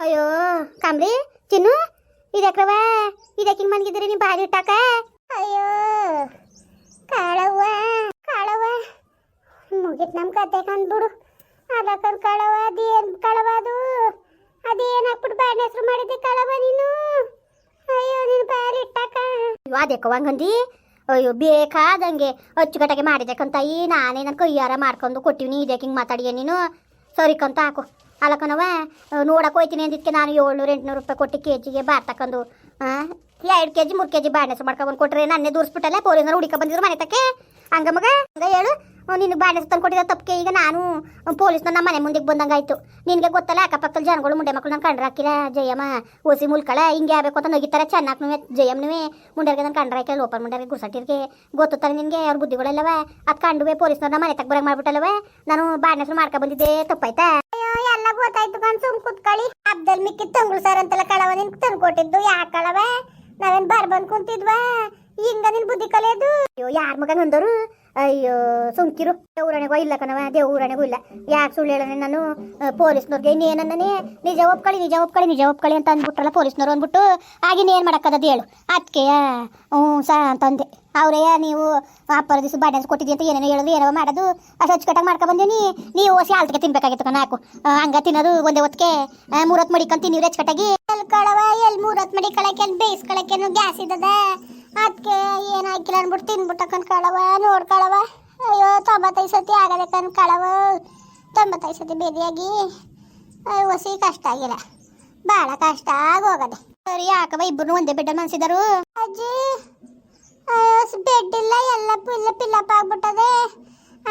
ಅಯ್ಯೋ, ಕಾಮ್ರಿ, ಚಿನ್ನು ಇದಕ್ರವ ಇದಕ್ಕಿಂಗ್ ಮನ್ಗಿದ್ರೆ ನೀವು ಬಾರಿ ಇಟ್ಟಾಕ? ಅಯ್ಯೋ, ಕಾಳವ್ವ ಕಾಳವ್ವ. ಮುಗಿತ್ ನಮ್ ಕತೆ ಕಂಡ್ಬಿಡು ಅದಕ್ಕನ್ ಕಳವ ಅದೇನ್ ಕಾಳವ ಅದು? ಅದೇನ್ ಹಾಕ್ಬಿಟ್ಟು ಬಾರಿ ಹೆಸರು ಮಾಡಿದ್ದೆ ಕಳವ ನೀನು? ಅಯ್ಯೋ, ನೀನ್ ಬಾರಿ ಇಟ್ಟಾಕ? ಅದಕ್ಕೆ ಹಂಗಂದಿ? ಅಯ್ಯೋ, ಬೇಕಾದಂಗೆ ಅಚ್ಚುಕಟ್ಟಾಗೆ ಮಾಡಿದಕ್ಕಂತ ಈ ನಾನೇ ನನ್ನ ಕೈಯಾರ ಮಾಡ್ಕೊಂಡು ಕೊಟ್ಟಿವ್ನಿ. ಇದಕ್ಕೆ ಹಿಂಗೆ ಮಾತಾಡಿಯ ನೀನು? ಸರಿಕಂತ ಹಾಕು. ಅಲ್ಲಕನವ ನೋಡಕ್ಕೆ ಹೋಯ್ತೀನಿ ಅಂದಿದ್ದಕ್ಕೆ ನಾನು ಏಳ್ನೂರು ಎಂಟುನೂರು ರೂಪಾಯಿ ಕೊಟ್ಟು ಕೆ ಜಿಗೆ ಬಾರ್ ತಕೊಂಡು ಎರಡು ಕೆ ಜಿ ಮೂರು ಕೆ ಜಿ ಬಾಣೆಸ್ ಮಾಡ್ಕೊಂಡು ಕೊಟ್ರೆ ನನ್ನೇ ದೂರಿಸ್ಬಿಟ್ಟಲ್ಲ? ಪೊಲೀಸರು ಹುಡುಕ ಬಂದಿದ್ರು ಮನೆ ತಕ್ಕೆ? ಹಂಗ ಮಗ? ಹಂಗ ಹೇಳು. ನಿನ್ನ ಬಾಣೆಸ್ ತಂದು ಕೊಟ್ಟಿದ್ದ ತಪ್ಪಿಗೆ ಈಗ ನಾನು ಪೊಲೀಸ್ನ ನಮ್ಮ ಮನೆ ಮುಂದೆ ಬಂದಂಗಾಯ್ತು. ನಿನಗೆ ಗೊತ್ತಲ್ಲ ಅಕ್ಕಪಕ್ಕದಲ್ಲಿ ಜನಗಳು ಮುಂಡೆ ಮಕ್ಕಳು ನಾನು ಕಂಡ್ರಾಕಿಲ್ಲ ಜಯಮ್ಮ ಓಸಿ ಮುಲ್ಕಳ, ಹಿಂಗೆ ಆಗಬೇಕು ಅಂತ ನಗಿತಾರೆ ಚೆನ್ನಾಗಿ ಜಯಮ್ಮನವೇ. ಮುಂಡ್ಯಾರ್ಗೆ ನಾನು ಕಂಡ್ರೆ ಹಾಕಿಲ್ಲ ಲೋಪರ್ ಮುಂಡ್ಯಾರ್ಗೆ ಗುರ್ಸಟ್ಟಿರ್ಗೆ. ಗೊತ್ತುತ್ತಾರೆ ನಿನಗೆ, ಅವ್ರ ಬುದ್ಧಿಗಳೆಲ್ಲವ? ಅದು ಕಂಡುವೆ ಪೊಲೀಸ್ನ ಮನೆ ತಕ್ಕ ಬರಂಗೆ ಮಾಡ್ಬಿಟ್ಟಲ್ಲವ? ನಾನು ಬಾಣೆಸ್ರು ಮಾಡ್ಕೊ ಬಂದಿದ್ದೆ, ತಪ್ಪಾಯ್ತಾ? ಎಲ್ಲ ಗೊತ್ತಾಯ್ತು ಕಣ್ ಸುಮ್ ಕುತ್ಕೊಳ್ಳಿ. ಅಬ್ದಲ್ ಮಿಕ್ಕಿ ತಂಗುಳು ಸರ್ ಅಂತೆಲ್ಲ ಕಳವ ನಿನ್ ತಂದು ಕೊಟ್ಟಿದ್ದು ಯಾಕೆ ಕಳವ? ನಾವೇನ್ ಬಾರ್ ಬಂದ್ ಕುಂತಿದ್ವಾ? ಹಿಂಗ ನಿನ್ ಬುದ್ಧಿ ಕಲಿಯೋದು? ಅಯ್ಯೋ ಯಾರ ಮಗನ ಅಂದರು? ಅಯ್ಯೋ, ಸುಮ್ಕಿರು. ಊರಣೆಗೂ ಇಲ್ಲ ಕಣವ ದೇವ್ರಣೆಗೂ ಇಲ್ಲ. ಯಾಕೆ ಸುಳ್ಳು ಹೇಳೋಣ ನಾನು? ಪೊಲೀಸ್ನವ್ರಿಗೆ ಇನ್ನೇನನ್ನೇ ನಿಜ ಒಪ್ಕೊಳ್ಳಿ ನಿಜ ಒಪ್ಕೊಳ್ಳಿ ನಿಜ ಒಪ್ಕೊಳ್ಳಿ ಅಂತ ಅಂದ್ಬಿಟ್ರಲ್ಲ ಪೊಲೀಸ್ನವ್ರು ಅಂದ್ಬಿಟ್ಟು ಆಗಿನ ಏನು ಮಾಡೋಕ್ಕದ ಹೇಳು. ಅದಕ್ಕೆ ಹ್ಞೂ ಸಾ ಅಂತಂದೆ ಅವರೇ ನೀವು ಅಪ್ಪರ ದಿವಸ ಬಾಡ್ಯಾನ್ಸ್ ಕೊಟ್ಟಿದ್ದಿ ಅಂತ ಏನೇನೋ ಹೇಳೋದು, ಏನೋ ಮಾಡೋದು ಅಚ್ಚುಕಟ್ಟಾಗಿ ಮಾಡ್ಕೊ ಬಂದೀನಿ ನೀವು ಓಸಿ ಆಲ್ತಿಗೆ ತಿನ್ಬೇಕಾಗಿತ್ತು ಕಣ, ಹಾಕು. ಹಂಗ ತಿನ್ನೋದು ಒಂದೇ ಹೊತ್ತಿಗೆ ಮೂರೊತ್ತು ನೀವು ಹೆಚ್ಚು ಕಟ್ಟಾಗಿ. ಎಲ್ಲಿ ಕಳವ ಎಲ್ಲಿ ಮಡಿ ಕಳಕ್ಕೆ ಎಲ್ಲಿ ಬೇಯಿಸ್ಕೊಳಕ್ಕೇನು ಗ್ಯಾಸ್ ಇದ್ದದ? ಅದಕ್ಕೆ ಏನು ಹಾಕಿಲ್ಲ ಅಂದ್ಬಿಟ್ಟು ತಿನ್ಬಿಟ್ಟಕ್ಕನ್ ಕಳವ ನೋಡ್ಕಳವ ಅಯ್ಯೋ, ತೊಂಬತ್ತೈದು ಸತಿ ಆಗದಕ್ಕನ್ ಕಳವ ತೊಂಬತ್ತೈದು ಸತಿ ಬೇದಿಯಾಗಿ ಹೊಸಿ ಕಷ್ಟ ಆಗಿಲ್ಲ. ಭಾಳ ಕಷ್ಟ ಆಗೋಗದೆ. ಸರಿ ಯಾಕವ ಇಬ್ಬರು ಒಂದೇ ಬೆಡ್ ಮನ್ಸಿದರು? ಅಜ್ಜಿ ಬೆಡ್ ಇಲ್ಲ, ಎಲ್ಲ ಪಿಲ್ಲ ಪಿಲ್ಲಪ್ ಆಗ್ಬಿಟ್ಟದೆ.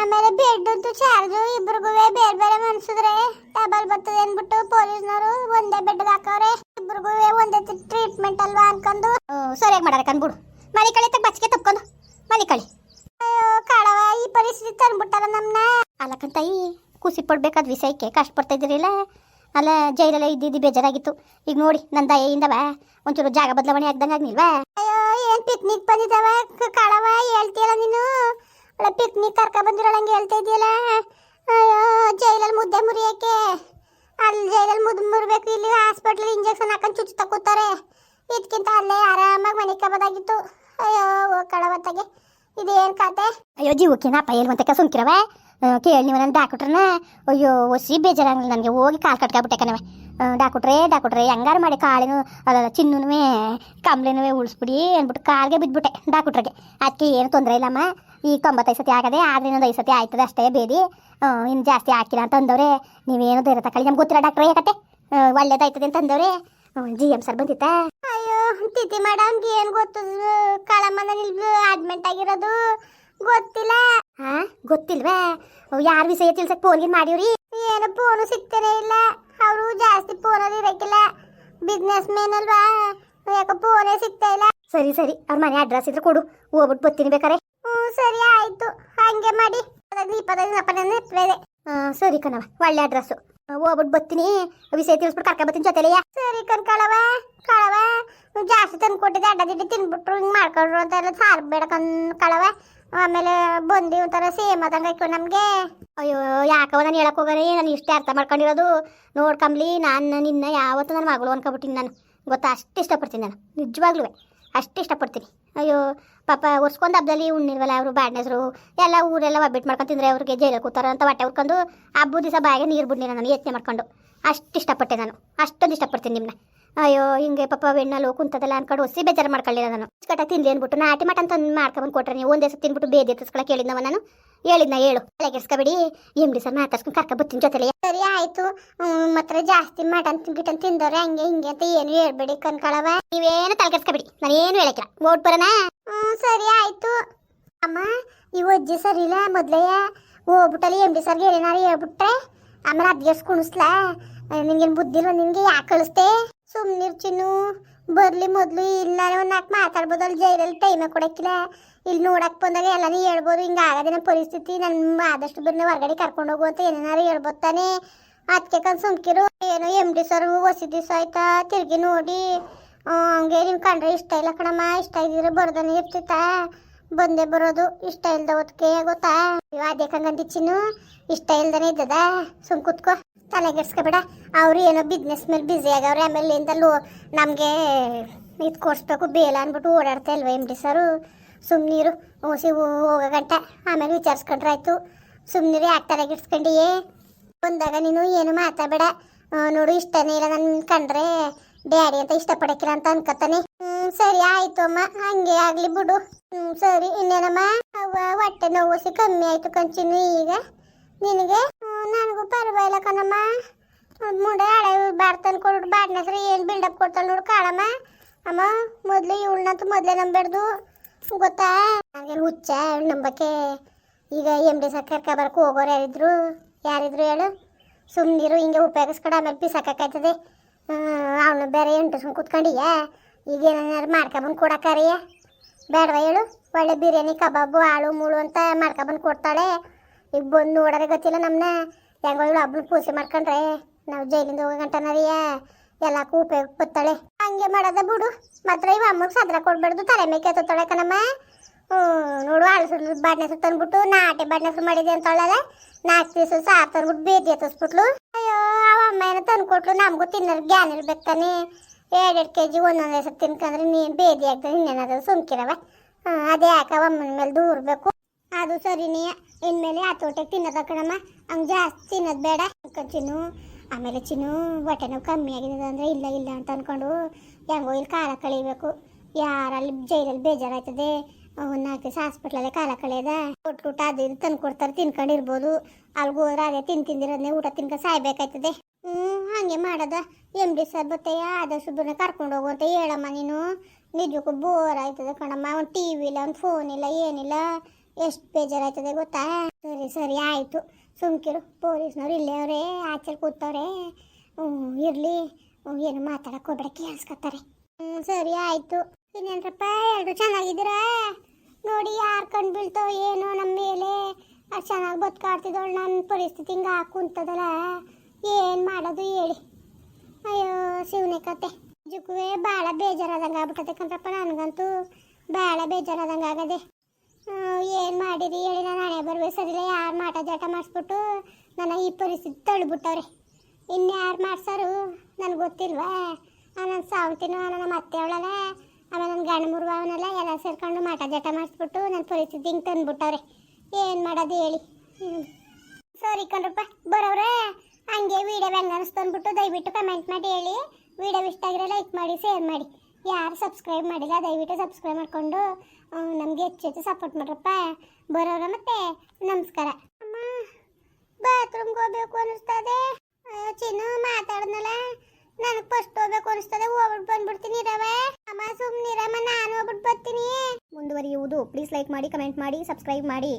ಆಮೇಲೆ ಬೆಡ್ ಅಂತೂ ಚಾರ್ಜು ಇಬ್ರಿಗೂ ಬೇರೆ ಬೇರೆ ಮನ್ಸಿದ್ರೆ ಡಬಲ್ ಬರ್ತದೆ ಅಂದ್ಬಿಟ್ಟು ಪೊಲೀಸ್ನವರು ಒಂದೇ ಬೆಡ್ ಹಾಕವ್ರೆ. ಇಬ್ರಿಗೂ ಒಂದೇ ಟ್ರೀಟ್ಮೆಂಟ್ ಅಲ್ವಾ ಅನ್ಕೊಂಡು. ಸರಿಯಾಗಿ ಮಾಡಾರ ಕಣ್ಬಿಡು ಮನೆ ಕಳಿ ತಗ ಬಚ್ಚಿಗೆ ತಪ್ಕೊಂಡು. ಮಲಿಕಳಿ ಕಳಿ ಅಯ್ಯೋ ಕಾಳವ ಈ ಪರಿಸ್ಥಿತಿ ತಂದ್ಬಿಟ್ಟಾರ ನಮ್ಮನ್ನ ಅಲ್ಲಕ್ಕಂತಾಯಿ ಖುಷಿ ಪಡ್ಬೇಕಾದ ವಿಷಯಕ್ಕೆ ಕಷ್ಟ ಪಡ್ತಾ ಅಲ್ಲ, ಜೈಲೆಲ್ಲ ಇದ್ದಿದ್ದು ಬೇಜಾರಾಗಿತ್ತು. ಈಗ ನೋಡಿ ನನ್ನ ದಯೆಯಿಂದವ ಒಂಚೂರು ಜಾಗ ಬದಲಾವಣೆ ಆಗ್ದಂಗೆ ಅಯ್ಯೋ, ಏನ್ ಪಿಕ್ನಿಕ್ ಬಂದಿದ್ದಾವ ಕಾಳವ ಹೇಳ್ತೀಯಲ್ಲ ನೀನು? ಅಲ್ಲ ಪಿಕ್ನಿಕ್ ಕರ್ಕ ಬಂದಿರೋಳಂಗೆ ಹೇಳ್ತಾ ಇದೆಯಲ್ಲ? ಅಯ್ಯೋ ಜೈಲಲ್ಲಿ ಮುದ್ದೆ ಮುರಿಯಕ್ಕೆ. ಅಲ್ಲಿ ಜೈಲಲ್ಲಿ ಮುದ್ದು ಮುರಬೇಕು, ಇಲ್ಲಿ ಹಾಸ್ಪಿಟ್ಲ್ ಇಂಜೆಕ್ಷನ್ ಹಾಕೊಂಡು ಚುಚ್ಚು ತಗೋತಾರೆ ಇದಕ್ಕಿಂತ ಅಲ್ಲೇ ಆರಾಮಾಗಿ ಮನೆ ಕಬೋದಾಗಿತ್ತು ಅಯ್ಯೋ ಕಳವತ್ತಾಗೆ. ಇದೇನ್ ಕತೆ? ಅಯ್ಯೋ ಜೀವಕ್ಕಿನ ಅಪ್ಪ ಹೇಳ್ವಂತಕ್ಕ ಸುಮ್ಕಿರವ ಕೇಳಿ ನೀವು ನನ್ನ ಡಾಕ್ಟ್ರನ್ನ. ಅಯ್ಯೋ, ಒಸಿ ಬೇಜಾರಾಗಲಿಲ್ಲ ನನಗೆ. ಹೋಗಿ ಕಾಲು ಕಟ್ಕೊಬಿಟ್ಟೆ ಕಣವೆ. ಡಾಕ್ಟ್ರೇ ಡಾಕ್ಟ್ರೇ, ಹೆಂಗಾರು ಮಾಡಿ ಕಾಳಿನೂ ಅಲ್ಲ ಚಿನ್ನೂ ಕಂಬ್ಳಿನೂ ಉಳಿಸ್ಬಿಡಿ ಅಂದ್ಬಿಟ್ಟು ಕಾಲ್ಗೆ ಬಿದ್ದುಬಿಟ್ಟೆ ಡಾಕ್ಟ್ರಿಗೆ. ಅದಕ್ಕೆ ಏನು ತೊಂದರೆ ಇಲ್ಲಮ್ಮ. ಈ ತೊಂಬತ್ತೈದು ಸತಿ ಆಗದೆ ಇನ್ನೊಂದು ಐದು ಸತಿ ಆಯ್ತದೆ ಅಷ್ಟೇ ಬೇದಿ. ಇನ್ನು ಜಾಸ್ತಿ ಹಾಕಿಲ್ಲ ಅಂತ ಅಂದವ್ರೆ ನೀವೇನು ಧೈರ್ಯ ತಕೊಳ್ಳಿ. ನಮ್ಗೆ ಗೊತ್ತಿಲ್ಲ ಡಾಕ್ಟ್ರೇ ಯಾಕತ್ತೆ ಒಳ್ಳೇದಾಯ್ತದೆ ಅಂತ ಅಂದವ್ರೆ ಜಿ ಎಂ ಸರ್ ಬಂದಿತ್ತ? ಅಯ್ಯೋ ತಿಥಿ ಮಾಡಂಗೆ ಏನು ಗೊತ್ತದು ಕಳಮ್ಮನ ಅಡ್ಮಿಂಟ್ ಅಡ್ಮಿಟ್ ಆಗಿರೋದು ಗೊತ್ತಿಲ್ಲ. ಹಾ ಗೊತ್ತಿಲ್ವಾ? ಯಾರ ವಿಷಯ ತಿಳ್ಸಕ್ ಫೋನ್ಗೆ ಮಾಡಿವ್ರಿ? ಏನು ಫೋನು ಸಿಗ್ತಾನೆ ಇಲ್ಲ. ಅವರು ಜಾಸ್ತಿ ಫೋನಲ್ಲಿ ಇರಕ್ಕಿಲ್ಲ ಬಿಸ್ನೆಸ್ ಮ್ಯಾನ್ ಅಲ್ವಾ? ಯಾಕ ಫೋನೇ ಸಿಗ್ತಾ ಇಲ್ಲ. ಸರಿ ಸರಿ. ಅವ್ರ ಮನೆ ಅಡ್ರೆಸ್ ಇದ್ರೆ ಕೊಡು. ಹೋಗ್ಬಿಟ್ಟು ಬರ್ತೀನಿ ಬೇಕಾರೆ. ಹ್ಞೂ ಸರಿ ಆಯ್ತು. ಹಂಗೆ ಮಾಡಿ. ಇಪ್ಪತ್ತೈದು ನೆನಪಿದೆ ಸರಿ ಕಣವ ಒಳ್ಳೆ ಅಡ್ರೆಸ್ಸು ಹೋಗ್ಬಿಟ್ಟು ಬರ್ತೀನಿ ವಿಷಯ ತಿಳಿಸ್ಬಿಟ್ಟು ಕರ್ಕ ಬರ್ತೀನಿ ಜೊತೆಲೆಯ ಸರಿ ಕಣ್ಕಳವ ಕಳವ ಜಾಸ್ತಿ ತಂದು ಕೊಟ್ಟಿದ್ದೆ, ಅಡ್ಡ ತಿನ್ಬಿಟ್ರು, ಹಿಂಗೆ ಮಾಡ್ಕೊಂಡ್ರು ಅಂತ ಎಲ್ಲ ಸಾರ್ ಬೇಡ ಕಳವ. ಆಮೇಲೆ ಬಂದು ಒಂಥರ ಸೇಮ್ ಆದಂಗೆ ಆಯ್ತು ನಮಗೆ. ಅಯ್ಯೋ, ಯಾಕವ ನಾನು ಹೇಳಕ್ ಹೋಗರಿ ನಾನು ಇಷ್ಟೇ ಅರ್ಥ ಮಾಡ್ಕೊಂಡಿರೋದು. ನೋಡ್ಕಂಬ್ಲಿ ನಾನು ನಿನ್ನ ಯಾವತ್ತೂ ನನ್ನ ಮಗಳು ಅನ್ಕೊಬಿಟ್ಟಿನಿ ನಾನು. ಗೊತ್ತಾ, ಅಷ್ಟು ಇಷ್ಟಪಡ್ತೀನಿ ನಾನು ನಿಜವಾಗ್ಲೂ ಅಷ್ಟು ಇಷ್ಟಪಡ್ತೀನಿ. ಅಯ್ಯೋ, ಪಾಪ ಒರ್ಸ್ಕೊಂಡು ಹಬ್ಬದಲ್ಲಿ ಉಣ್ಣಿಲ್ವಲ್ಲ ಅವರು, ಬ್ಯಾಡ್ನೆಸ್ರು, ಎಲ್ಲ ಊರೆಲ್ಲ ಒಬ್ಬಿಟ್ಟು ಮಾಡ್ಕೊಂಡು ತಿಂದರೆ ಅವ್ರಿಗೆ ಜೈಲಲ್ಲಿ ಕೂತಾರ ಅಂತ ಹೊಟ್ಟೆ ಉರ್ಕೊಂಡು ಹಬ್ಬದ ದಿವಸ ಬಾಯಿಗೆ ನೀರು ಬಿಡ್ಲಿಲ್ಲ ನಾನು, ಯತ್ನೆ ಮಾಡ್ಕೊಂಡು. ಅಷ್ಟು ಇಷ್ಟಪಟ್ಟೆ ನಾನು. ಅಷ್ಟೊಂದು ಇಷ್ಟಪಡ್ತೀನಿ ನಿಮ್ಮನ್ನ ಅಯ್ಯೋ, ಹಿಂಗೆ ಪಾಪ ಬೆಣ್ಣಲ್ಲಿ ಕುಂತದಲ್ಲ ಅನ್ಕೊಂಡು ಹೊಸಿ ಬೇಜಾರು ಮಾಡ್ಕೊಳ್ಳಿಲ್ಲ ನಾನು. ಕಟ್ಟ ತಿನ್ಲಿ ಅಂದ್ಬಿಟ್ಟು ನಾಟಿ ಮಟ ಅಂತ ಮಾಡ್ಕೊಂಡು ಕೊಟ್ರೆ ನೀವು. ಒಂದೇ ಸತ್ತಿನ್ಬಿಟ್ಟು ಬೇದಿ ಎತ್ತಿಸ್ಕೊಳಕ್ಕೆ ಹೇಳಿದ್ನವ ನಾನು. ಹೇಳಿದ್ನ ಹೇಳು. ಕೆಡ್ಸ್ಕೊಬೇಡಿ. ಎಂ ಡಿ ಸರ್ ಮಾತಾಡ್ಸ್ಕೊಂಡು ಕರ್ಕ ಬುತ್ತಿನ ಜೊತೆಲಿ. ಸರಿ ಆಯ್ತು. ಮಾತ್ರ ಜಾಸ್ತಿ ಮಟನ್ ಗಿಟನ್ ತಿಂದವ್ರೆ ಹಂಗೆ ಹಿಂಗೆ ಅಂತ ಏನು ಹೇಳ್ಬೇಡಿ ಕನ್ಕಳವ ನೀವೇನು ತಲೆ ಕೆಡ್ಸ್ಕೊಬೇಡಿ. ನಾನೇನು ಹೇಳಕ್ಕಿಲ್ಲ. ಓಟ್ ಬರೋಣ? ಹ್ಞೂ ಸರಿ ಆಯ್ತು. ಅಮ್ಮ ಈ ಅಜ್ಜಿ ಸರಿ ಇಲ್ಲ ಮೊದ್ಲೇ ಹೋಗ್ಬಿಟ್ಟಲ್ಲಿ ಎಂ ಡಿ ಸರ್ಗೆ ಏನಾರು ಹೇಳ್ಬಿಟ್ರೆ ಆಮೇಲೆ ಅದ್ಗೆಸ್ ಕುಣಿಸ್ಲಾ? ನಿನ್ಗೇನು ಬುದ್ಧಿಲ್ವ ನಿನ್ಗೆ? ಯಾಕೆ ಕಳಿಸ್ತೆ ಸುಮ್ಮನಿರ್ ಚಿನ್ನು. ಬರ್ಲಿ ಮೊದಲು ಇಲ್ಲ ನಾನು ನಾಲ್ಕು ಮಾತಾಡ್ಬೋದು ಜೈಲಲ್ಲಿ ಟೈಮೇ ಕೊಡಕ್ಕಿಲ್ಲ. ಇಲ್ಲಿ ನೋಡಕ್ ಬಂದಾಗ ಎಲ್ಲಾನು ಹೇಳ್ಬೋದು, ಹಿಂಗೆ ಆಗದಿನ ಪರಿಸ್ಥಿತಿ ನನ್ನ ಆದಷ್ಟು ಬಿರ್ನೆ ಹೊರಗಡೆ ಕರ್ಕೊಂಡು ಹೋಗು ಅಂತ ಏನೇನಾರು ಹೇಳ್ಬೋದು ತಾನೇ. ಅದಕ್ಕೆ ಸುಮ್ಕಿರು, ಏನು ಎಂ ಡಿ ಸರ್ ಹೊಸಿ ದಿವಸ ಆಯ್ತಾ, ತಿರ್ಗಿ ನೋಡಿ. ಹಂಗೆ ನಿಮ್ ಕಂಡ್ರೆ ಇಷ್ಟ ಇಲ್ಲ ಕಣಮ್ಮ, ಇಷ್ಟ ಇದ್ದಿದ್ರೆ ಬರ್ದನೇ ಇರ್ತಿತ್ತ. ಬಂದೇ ಬರೋದು. ಇಷ್ಟ ಇಲ್ದ ಓದ್ಕೆ ಗೊತ್ತಾ? ಅದೇಕಂಗಂತ ಚಿನ್ನು. ಇಷ್ಟ ಇಲ್ದನೇ ಇದ್ದದ. ಸುಮ್ ಕುತ್ಕೋ. ತಲೆಗೆಡ್ಸ್ಕೊಬೇಡ. ಅವ್ರು ಏನೋ ಬಿಸ್ನೆಸ್ ಮೇಲೆ ಬ್ಯುಸಿ ಆಗವ್ರೆ ಆಮೇಲೆ ಇಂದಲೂ ನಮಗೆ ಇದು ಕೊಡ್ಸ್ಬೇಕು, ಬೇಲ ಅಂದ್ಬಿಟ್ಟು ಓಡಾಡ್ತಾ ಇಲ್ವ ಎಂ ಡಿ ಸರು? ಸುಮ್ಮನೀರು ಓಸಿ ಹೋಗೋ ಗಂಟ. ಆಮೇಲೆ ವಿಚಾರಿಸ್ಕೊಂಡ್ರೆ ಆಯ್ತು. ಸುಮ್ಮನಿರು ಯಾಕೆ ತಲೆಗೆಡ್ಸ್ಕೊಂಡಿಯೇ ಬಂದಾಗ ನೀನು ಏನು ಮಾತಾಡಬೇಡ. ನೋಡು, ಇಷ್ಟನೇ ಇಲ್ಲ ನನ್ನ ಕಂಡ್ರೆ. ಡ್ಯಾಡಿ ಅಂತ ಇಷ್ಟಪಡಕ್ಕಿಲ್ಲ ಅಂತ ಅನ್ಕತಾನೆ ಸರಿ, ಆಯ್ತು ಅಮ್ಮ. ಹಂಗೆ ಆಗ್ಲಿ ಬಿಡು. ಹ್ಮ್, ಸರಿ, ಇನ್ನೇನಮ್ಮ? ಅವ್ವ ಹೊಟ್ಟೆ ನೋವು ಕಮ್ಮಿ ಆಯ್ತು ಕಂಚಿನು ಈಗ. ನಿನಗೆ? ನನಗೂ ಪರವಾಗಿಲ್ಲ ಕಣಮ್ಮ. ಮುಂಡೆ ಹಳೆ ಬಾರ್ ಕೊಡ್ಬಿಟ್ಟು ಬಾಡ್ನಸ್ರ ಏನು ಬಿಲ್ಡಪ್ ಕೊಡ್ತಾಳೆ ನೋಡು ಕಾಳಮ್ಮ. ಅಮ್ಮ, ಮೊದಲು ಇವಳನ್ನಂತೂ ಮೊದಲೇ ನಂಬಿಡ್ದು. ಗೊತ್ತಾ? ನನಗೆ ಹುಚ್ಚ, ನಂಬಕ್ಕೆ. ಈಗ ಎಂ ಡಿ ಸರ್ ಕರ್ಕೊಬರಕ್ಕೆ ಹೋಗೋರು ಯಾರಿದ್ರು? ಯಾರಿದ್ರು ಹೇಳು. ಸುಮ್ಮನಿರು ಹಿಂಗೆ ಉಪಯೋಗಿಸ್ಕೊಂಡು ಆಮೇಲೆ ಬಿಸಾಕಾಯ್ತದೆ ಅವನು ಬೇರೆ ಎಂಟು ಕೂತ್ಕೊಂಡಿಯ? ಈಗ ಏನಾರು ಮಾಡ್ಕೊಬಂದು ಕೊಡಕ್ಕಾರಿಯ ಬೇಡವಾ ಹೇಳು? ಒಳ್ಳೆ ಬಿರಿಯಾನಿ, ಕಬಾಬು, ಆಳು, ಮೂಳು ಅಂತ ಮಾಡ್ಕೊಬಂದು ಕೊಡ್ತಾಳೆ. ಈಗ ಬಂದು ನೋಡೋದೇ ಗೊತ್ತಿಲ್ಲ ನಮ್ಮನ್ನ ಹೆಂಗೋ ಇವಳು ಹಬ್ಬನ ಪೂಜೆ ಮಾಡ್ಕೊಂಡ್ರೆ. ನಾವು ಜೈಲಿಂದ ಹೋಗೋ ಗಂಟನರಿಯ ಎಲ್ಲಕ್ಕೂ ಉಪಯೋಗ ಬತ್ತಾಳೆ ಹಂಗೆ ಮಾಡೋದ ಬಿಡು. ಮಾತ್ರ ಇವ ಅಮ್ಮಗೆ ಸದ್ರ ಕೊಡ್ಬಾರ್ದು. ತಲೆ ಮೇಲೆ ಕೆತ್ತಾಳೆ ಕಣಮ್ಮ. ಹ್ಞೂ, ನೋಡು ಅಳಸು ಬಾಡ್ನೆ ಹೆಸರು ತಂದ್ಬಿಟ್ಟು ನಾಟಿ ಬಾಡ್ನೆ ಹೆಸರು ಮಾಡಿದೆ ಅಂತವಳಲ್ಲ ನಾಲ್ಕು ದಿವಸ ಸಾಕು ತಂದ್ಬಿಟ್ಟು ಬೇದಿ ಎತ್ತಿಸ್ಬಿಟ್ಲು. ಅಯ್ಯೋ, ಅವ ಅಮ್ಮ ಏನೋ ತಂದ್ಕೊಟ್ಲು. ನಮಗೂ ತಿನ್ನೋರು ಜ್ಞಾನ ಇರ್ಬೇಕು ತಾನೇ. ಎರಡೆರಡು ಕೆ ಜಿ ಒಂದೊಂದೇ ಹೆಸರು ತಿನ್ಕಂದ್ರೆ ನೀನು ಬೇದಿ ಆಗ್ತದೆ, ಇನ್ನೇನಾದರೂ ಸುಮ್ಕಿರವ. ಅದೇ ಯಾಕ ಒಮ್ಮನ ಮೇಲೆ ದೂರಬೇಕು ಅದು ಸರಿನೇ ಇನ್ಮೇಲೆ ಆ ತೋಟಕ್ಕೆ ತಿನ್ನೋದ ಕಣಮ್ಮ. ಹಂಗೆ ಜಾಸ್ತಿ ತಿನ್ನೋದು ಬೇಡ. ಚಿನ್ನು, ಆಮೇಲೆ ಚಿನ್ನು, ಹೊಟ್ಟೆ ನೋವು ಕಮ್ಮಿ ಆಗಿದೆ ಅಂದರೆ ಇಲ್ಲ ಇಲ್ಲ ಅಂತ ಅಂದ್ಕೊಂಡು ಹೆಂಗೋ ಇಲ್ಲಿ ಕಾಲ ಕಳಿಬೇಕು. ಯಾರಲ್ಲಿ ಜೈಲಲ್ಲಿ ಬೇಜಾರಾಯ್ತದೆ. ನಾಲ್ಕು ಹಾಸ್ಪಿಟ್ಲಲ್ಲೇ ಕಾಲ ಕಳೆಯದ ಕೊಟ್ಟು ಊಟ ಅದು ಇದು ತಂದು ಕೊಡ್ತಾರೆ ತಿನ್ಕೊಂಡಿರ್ಬೋದು. ಅಲ್ಲಿಗೆ ಹೋದ್ರೆ ಅದೇ ತಿನ್ ತಿಂದಿರೋದನ್ನೇ ಊಟ ತಿನ್ಕೊಂಡು ಸಾಯ್ಬೇಕಾಯ್ತದೆ. ಹ್ಞೂ ಹಾಗೆ ಮಾಡೋದ? ಎಂ ಡಿ ಸರ್ ಬತ್ತಯ್ಯ ಆದಷ್ಟು ದೂರ ಕರ್ಕೊಂಡು ಹೋಗು ಅಂತ ಹೇಳಮ್ಮ ನೀನು. ನಿಜಕ್ಕೂ ಬೋರ್ ಆಯ್ತದೆ ಕಣಮ್ಮ. ಒಂದು ಟಿ ವಿ ಇಲ್ಲ ಒಂದು ಫೋನ್ ಇಲ್ಲ, ಏನಿಲ್ಲ. ಎಷ್ಟು ಬೇಜಾರಾಯ್ತದೆ ಗೊತ್ತಾ? ಸರಿ ಸರಿ, ಆಯಿತು. ಸುಮ್ಕಿರು. ಪೊಲೀಸ್ನವ್ರು ಇಲ್ಲೇ ಅವರೇ ಆಚೆ ಕೂತವ್ರೆ. ಹ್ಞೂ ಇರಲಿ. ಏನು ಮಾತಾಡಕ್ಕೆ ಹೋಗ್ಬೇಡ, ಕೇಳಿಸ್ಕೊತಾರೆ. ಹ್ಞೂ ಸರಿ, ಆಯಿತು. ಇನ್ನೇನ್ರಪ್ಪ ಎಲ್ಲರೂ ಚೆನ್ನಾಗಿದ್ದೀರಾ? ನೋಡಿ, ಯಾರು ಕಂಡು ಬೀಳ್ತೋ ಏನೋ ನಮ್ಮ ಮೇಲೆ. ಅಷ್ಟು ಚೆನ್ನಾಗಿ ಬದುಕಾಡ್ತಿದ್ದವಳು ನನ್ನ ಪರಿಸ್ಥಿತಿ ಹಿಂಗೆ ಕುಂತದಲ್ಲ. ಏನು ಮಾಡೋದು ಹೇಳಿ. ಅಯ್ಯೋ, ಶಿವನೇ ಕತೆ. ನಿಜಕ್ಕೂ ಭಾಳ ಬೇಜಾರಾದಂಗೆ ಆಗ್ಬಿಟ್ಟದೆ ಕಣ್ರಪ್ಪ. ನನಗಂತೂ ಭಾಳ ಬೇಜಾರಾದಂಗೆ ಆಗದೆ. ಏನು ಮಾಡಿರಿ ಹೇಳಿ. ನಾನು ಹಣೆ ಬರ್ಬೇಕು ಸರಿಲ್ಲ ಯಾರು ಮಾಟ ಜಾಟ ಮಾಡಿಸ್ಬಿಟ್ಟು ನನ್ನ ಈ ಪರಿಸ್ಥಿತಿ ತಳ್ಳಿಬಿಟ್ಟವ್ರೆ ಇನ್ಯಾರು ಮಾಡ್ಸಾರು ನನಗೆ ಗೊತ್ತಿಲ್ವಾ? ನನ್ನ ಸಾವಂತಿನೂ ನನ್ನ ಮತ್ತೆ ಅವಳಲ್ಲ ಆಮೇಲೆ ನನ್ನ ಗಂಡ ಮುರುವ ಅವನೆಲ್ಲ ಎಲ್ಲ ಸೇರ್ಕೊಂಡು ಮಾಟ ಜಾಟ ಮಾಡಿಸ್ಬಿಟ್ಟು ನನ್ನ ಪರಿಸ್ಥಿತಿ ಹಿಂಗೆ ತಂದುಬಿಟ್ಟವ್ರೆ. ಏನು ಮಾಡೋದು ಹೇಳಿ. ಸರಿ ಕಣ್ರಪ್ಪ, ಬರೋವ್ರೆ. ಹಂಗೆ ವಿಡಿಯೋ ಹೆಂಗೆ ಅನಿಸ್ತು ಅಂದ್ಬಿಟ್ಟು ದಯವಿಟ್ಟು ಕಮೆಂಟ್ ಮಾಡಿ ಹೇಳಿ. ವಿಡಿಯೋ ಇಷ್ಟ ಆಗಿರೋ ಲೈಕ್ ಮಾಡಿ ಶೇರ್ ಮಾಡಿ. ಯಾರು ಸಬ್ಸ್ಕ್ರೈಬ್ ಮಾಡಿಲ್ಲ, ದಯವಿಟ್ಟು ಸಬ್ಸ್ಕ್ರೈಬ್ ಮಾಡಿಕೊಂಡು ನಮಗೆ ಹೆಚ್ಚು ಹೆಚ್ಚು ಸಪೋರ್ಟ್ ಮಾಡ್ರಪ್ಪ. ಬರೋರ ಮತ್ತೆ, ನಮಸ್ಕಾರ. ಅಮ್ಮ ಬಾತ್ರೂಮ್ಗೆ ಹೋಗ್ಬೇಕು ಅನಿಸ್ತದೆ. ಚಿನ್ನು ಮಾತಾಡಿದ್ನಲ್ಲ, ನನಗೆ ಫಸ್ಟ್ ಹೋಗ್ಬೇಕು ಅನಿಸ್ತದೆ. ಹೋಗ್ಬಿಟ್ಟು ಬಂದ್ಬಿಡ್ತೀನಿ ರವ. ಅಮ್ಮ ಸುಮ್ಮನಿರಮ್ಮ ನಾನು ಹೋಗ್ಬಿಟ್ಟು ಬರ್ತೀನಿ. ಮುಂದುವರಿಯುವುದು. ಪ್ಲೀಸ್ ಲೈಕ್ ಮಾಡಿ ಕಮೆಂಟ್ ಮಾಡಿ ಸಬ್ಸ್ಕ್ರೈಬ್ ಮಾಡಿ.